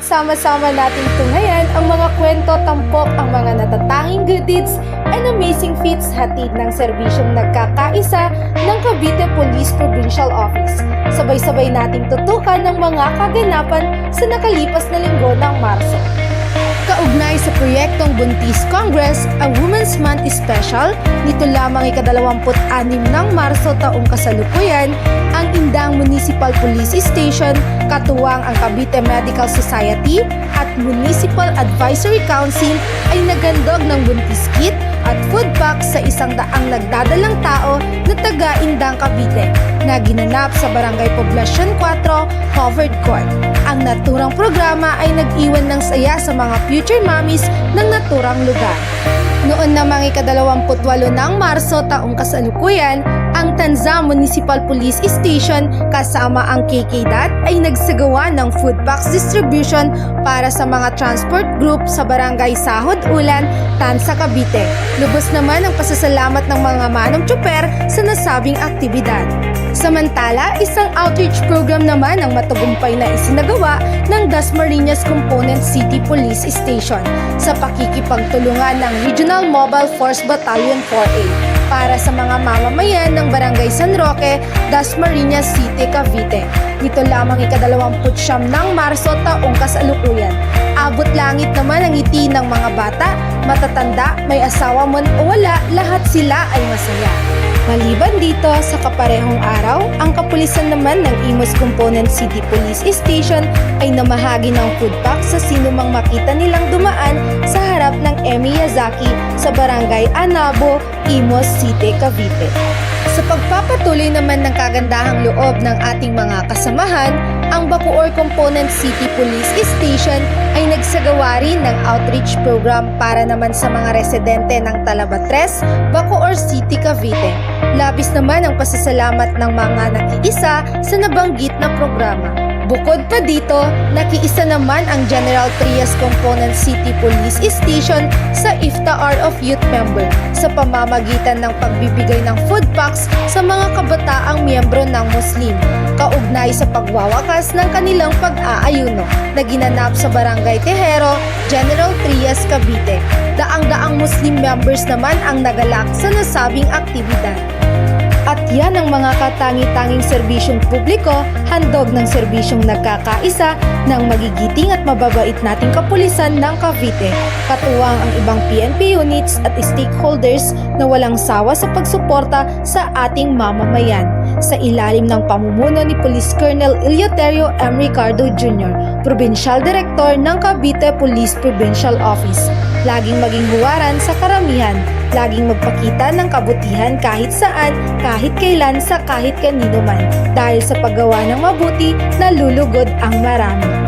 Sama-sama natin tunghayan ang mga kwento tampok, ang mga natatanging good deeds and amazing feats hatid ng serbisyong nagkakaisa ng Cavite Police Provincial Office. Sabay-sabay nating tutukan ng mga kaganapan sa nakalipas na linggo ng Marso. Kaugnay sa proyektong Buntis Congress, a Women's Month Special, nito lamang ikadalawamput-anim ng Marso taong kasalukuyan, ang Indang Municipal Police Station, katuwang ang Cavite Medical Society at Municipal Advisory Council ay nagandog ng buntis kit at food packs sa isang daang nagdadalang tao na taga Indang Cavite na ginanap sa Barangay Poblacion 4, Covered Court. Ang naturang programa ay nag-iwan ng saya sa mga future mommies ng naturang lugar. Noon namang ikadalawamputwalo ng Marso taong kasalukuyan, ang Tanza Municipal Police Station kasama ang KKDAT ay nagsagawa ng food box distribution para sa mga transport group sa Barangay Sahod Ulan, Tansa, Cavite. Lubos naman ang pasasalamat ng mga manong tsuper sa nasabing aktibidad. Samantala, isang outreach program naman ang matagumpay na isinagawa ng Dasmariñas Component City Police Station sa pakikipagtulungan ng Regional Mobile Force Battalion 4A para sa mga mamamayan ng Barangay San Roque, Dasmariñas City, Cavite. Nito lamang ikadalawamput siyam ng Marso taong kasalukuyan. Abot langit naman ang ngiti ng mga bata, matatanda, may asawa man o wala, lahat sila ay masaya. Maliban dito sa kaparehong araw, ang kapulisan naman ng Imos Component City Police Station ay namahagi ng food pack sa sinumang makita nilang dumaan sa harap ng Emi Yazaki sa Barangay Anabo, Imos City, Cavite. Sa pagpapatuloy naman ng kagandahang loob ng ating mga kasamahan, ang Bacoor Component City Police Station ay nagsagawa rin ng outreach program para naman sa mga residente ng Talabatres, Bacoor City, Cavite. Labis naman ang pasasalamat ng mga nakiisa sa nabanggit na programa. Bukod pa dito, nakiisa naman ang General Trias Component City Police Station sa Iftar of Youth member sa pamamagitan ng pagbibigay ng food packs sa mga kabataang miyembro ng Muslim, kaugnay sa pagwawakas ng kanilang pag-aayuno na ginanap sa Barangay Tejero, General Trias, Cavite. Daang-daang Muslim members naman ang nagalak sa nasabing aktibidad. At yan ang mga katangi-tanging serbisyong publiko, handog ng serbisyong nagkakaisa ng magigiting at mababait nating kapulisan ng Cavite. Katuwang ang ibang PNP units at stakeholders na walang sawa sa pagsuporta sa ating mamamayan. Sa ilalim ng pamumuno ni Police Colonel Eleuterio M. Ricardo Jr., Provincial Director ng Cavite Police Provincial Office. Laging maging huwaran sa karamihan, laging magpakita ng kabutihan kahit saan, kahit kailan sa kahit kanino man. Dahil sa paggawa ng mabuti, nalulugod ang marami.